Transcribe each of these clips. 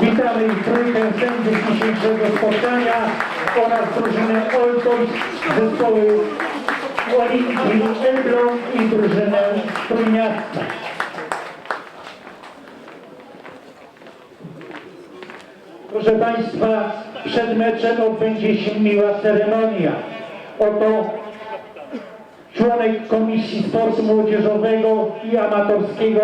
Witamy ich trójkę sędziów dzisiejszego spotkania oraz drużynę Oltos, zespoły Olimpii Elbląg i drużynę Trójmiasta. Proszę Państwa, przed meczem odbędzie się miła ceremonia. Oto członek Komisji Sportu Młodzieżowego i Amatorskiego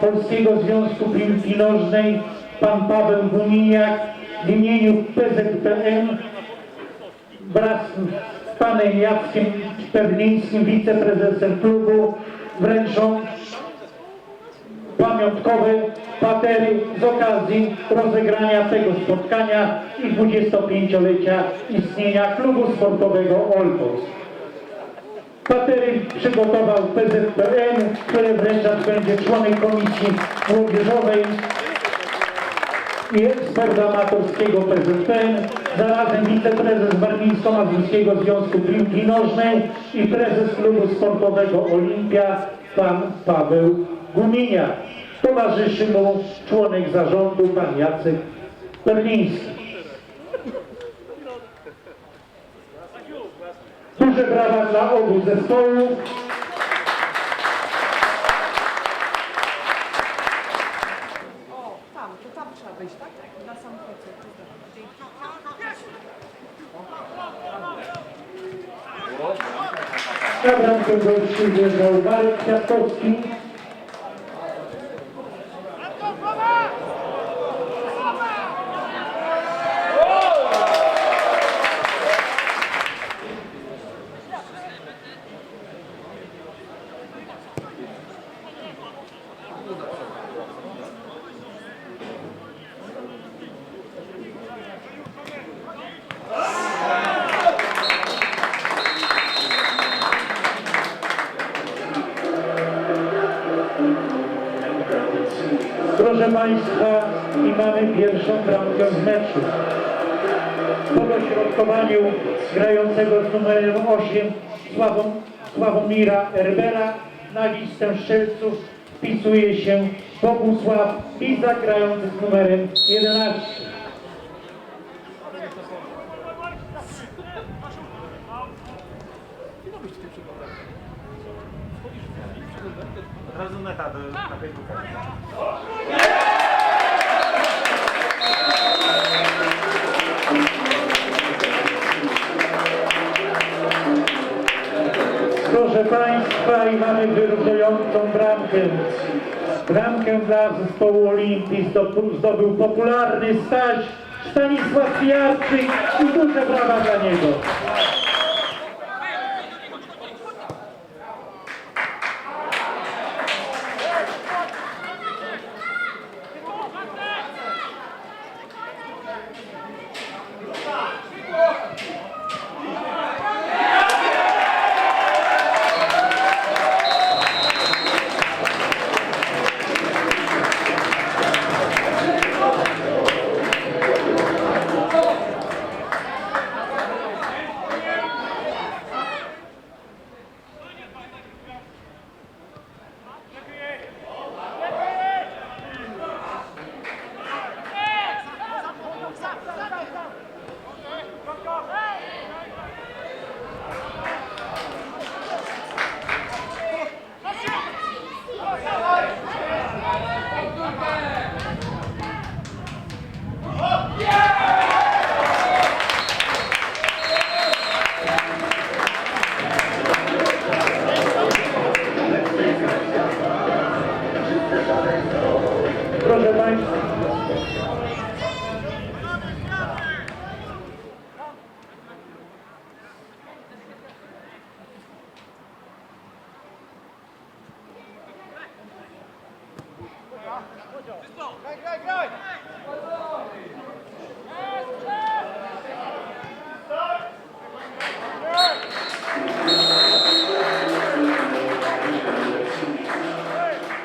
Polskiego Związku Piłki Nożnej, pan Paweł Guminiak w imieniu PZPN wraz z panem Jackiem Perlińskim, wiceprezesem klubu, wręczą pamiątkowe patery z okazji rozegrania tego spotkania i 25-lecia istnienia klubu sportowego Olbos. Patery przygotował PZPN, które wręczać będzie członek Komisji Młodzieżowej i ekspert amatorskiego PZPN, zarazem wiceprezes Warmińsko-Mazurskiego Związku Piłki Nożnej i prezes klubu sportowego Olimpia, pan Paweł Guminia. Towarzyszy mu członek zarządu, pan Jacek Perliński. Duże brawa dla obu zespołów. Bramkę gości wjeżdżał Marek Kwiatkowski. Proszę Państwa, i mamy pierwszą bramkę w meczu. Po dośrodkowaniu grającego z numerem 8 Sławom, Sławomira Erbera na listę strzelców wpisuje się Bogusław Lizak grający z numerem 11. Od razu neta do, na Facebooka. Proszę Państwa, i mamy wyrównującą bramkę. Bramkę dla zespołu Olimpii zdobył, zdobył popularny Staś Stanisław Pijarczyk i duże brawa dla niego.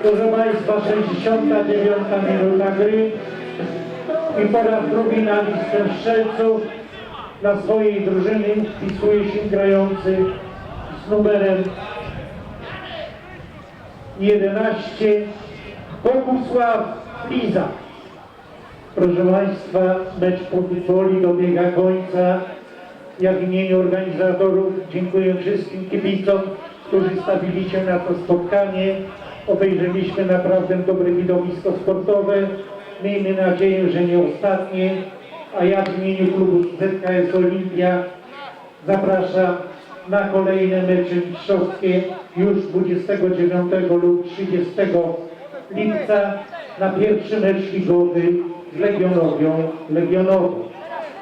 Proszę Państwa, 69 minuta gry. I po raz drugi na listę strzelców dla swojej drużyny wpisuje się grający z numerem 11 Bogusław Liza. Proszę Państwa, mecz powoli dobiega końca. Ja w imieniu organizatorów dziękuję wszystkim kibicom, którzy stawili się na to spotkanie. Obejrzeliśmy naprawdę dobre widowisko sportowe. Miejmy nadzieję, że nie ostatnie. A ja w imieniu klubu ZKS Olimpia zapraszam na kolejne mecze mistrzowskie już 29 lub 30 lipca na pierwszy mecz ligowy z Legionowią Legionową.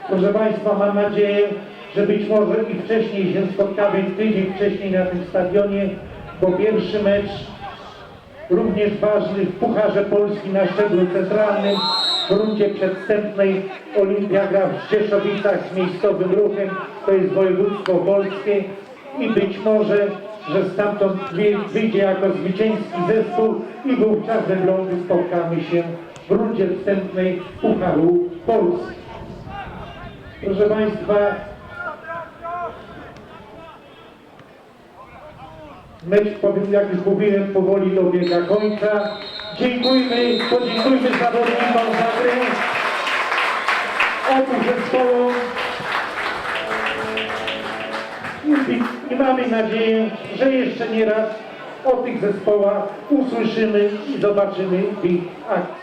Proszę Państwa, mam nadzieję, że być może i wcześniej się spotkamy, tydzień wcześniej na tym stadionie, bo pierwszy mecz również ważny w Pucharze Polski na szczeblu centralnym w rundzie przedstępnej Olimpia gra w Rzeszowicach z miejscowym ruchem, to jest województwo polskie i być może, że stamtąd wy- wyjdzie jako zwycięski zespół i wówczas we Lądy spotkamy się w rundzie wstępnej Pucharu Polski. Proszę Państwa, Mecz, powiem, jak już mówiłem, powoli dobiega końca. Dziękujmy, podziękujmy zawodnikom za grę. Obu zespołom. I, mamy nadzieję, że jeszcze nie raz o tych zespołach usłyszymy i zobaczymy ich akcji.